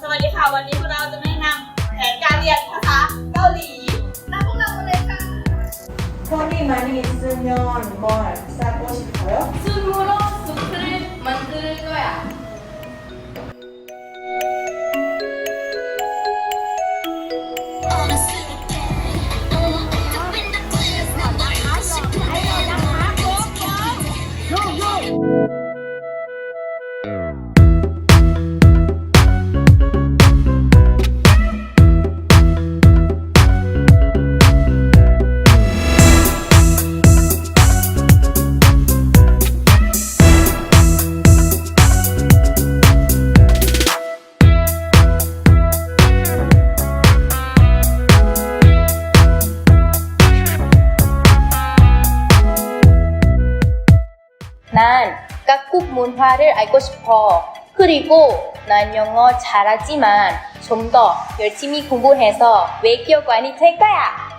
สวัสดีค่ะ วันนี้พวกเราจะแนะนำแผนการเรียนภาษาเกาหลีนำพวกเรามาเลยค่ะ 선이 많이 있으면 뭘 사고 싶어 요? 난 깍국 문화를 알고 싶어. 그리고 난 영어 잘하지만 좀 더 열심히 공부해서 외교관이 될 거야.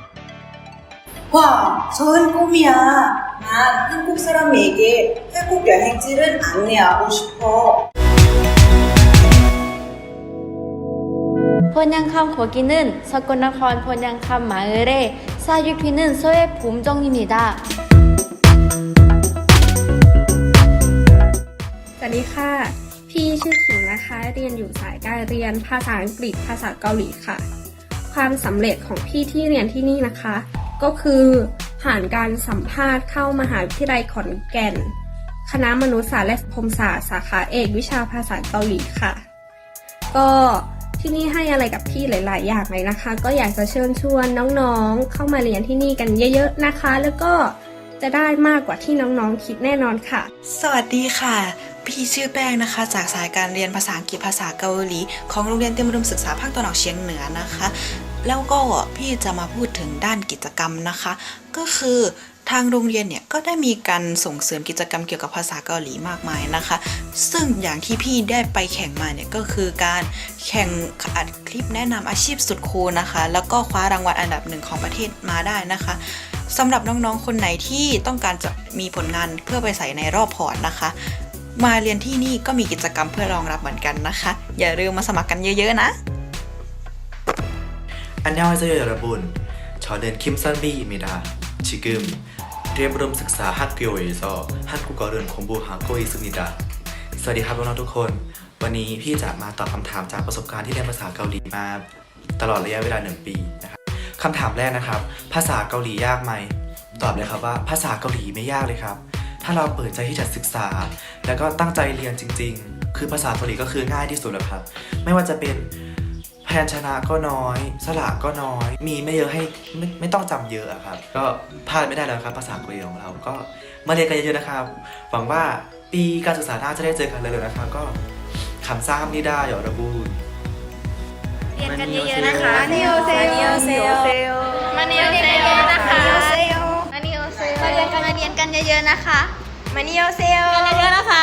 와, 좋은 꿈이야. 난 한국 사람에게 태국 여행지를 안내하고 싶어. 폰양캄 거기는 서구나콘 폰양캄 마을의 사유피는 서해 봄정입니다. ดีค่ะ พี่ชื่อขิงนะคะ เรียนอยู่สายการเรียนภาษาอังกฤษภาษาเกาหลีค่ะ ความสำเร็จของพี่ที่เรียนที่นี่นะคะ ก็คือผ่านการสัมภาษณ์เข้ามหาวิทยาลัยขอนแก่น คณะมนุษยศาสตร์และสังคมศาสตร์สาขาเอกวิชาภาษาเกาหลีค่ะ ก็ที่นี่ให้อะไรกับพี่หลาย ๆ อย่างเลยนะคะ ก็อยากจะเชิญชวนน้อง ๆ เข้ามาเรียนที่นี่กันเยอะ ๆ นะคะ แล้วก็จะได้มากกว่าที่น้อง ๆ คิดแน่นอนค่ะ สวัสดีค่ะ พี่ชื่อแป้งนะคะ จากสายการเรียนภาษาอังกฤษภาษาเกาหลี ของโรงเรียนเตรียมอุดมศึกษาภาคตะวันออกเฉียงเหนือนะคะ แล้วก็พี่จะมาพูดถึงด้านกิจกรรมนะคะ ก็คือทางโรงเรียนเนี่ยก็ได้มีการส่งเสริมกิจกรรมเกี่ยวกับภาษาเกาหลีมากมายนะคะ ซึ่งอย่างที่พี่ได้ไปแข่งมาเนี่ยก็คือการแข่งอัดคลิปแนะนำอาชีพสุดคูลนะคะ แล้วก็คว้ารางวัลอันดับหนึ่งของประเทศมาได้นะคะสำหรับน้องๆ คนไหนที่ต้องการจะมีผลงานเพื่อไปใส่ในรอบพอร์ตนะคะ มาเรียนที่นี่ก็มีกิจกรรมเพื่อรองรับเหมือนกันนะคะ อย่าลืมมาสมัครกันเยอะๆนะ 안녕하세요 여러분. 저는 김선비입니다. 지금 리엠브름ศึกษา 학교에서 한국어를 공부하고 있습니다. สวัสดีครับน้องๆทุกคน วันนี้พี่จะมาตอบคำถามจากประสบการณ์ที่เรียนภาษาเกาหลีมาตลอดระยะเวลาหนึ่งปีนะครับคำถามแรกนะครับ ภาษาเกาหลียากไหม ตอบเลยครับว่าภาษาเกาหลีไม่ยากเลยครับ ถ้าเราเปิดใจที่จะศึกษา แล้วก็ตั้งใจเรียนจริง ๆ คือภาษาเกาหลีก็คือง่ายที่สุดแล้วครับ ไม่ว่าจะเป็นแพนชนะก็น้อย สระก็น้อย มีไม่เยอะให้ไม่ไม่ต้องจำเยอะครับ ก็พลาดไม่ได้แล้วครับภาษาเกาหลีของเรา ก็มาเรียนกันเยอะๆนะครับ หวังว่าปีการศึกษาหน้าจะได้เจอกันเร็วๆนะครับ ก็คำซ้ำนิด้หยอระบูนเรียนกันเยอะๆนะคะนิโอเซลนิโอเซล เยอะๆนะคะ มานิโอเซลกันเยอะๆนะคะ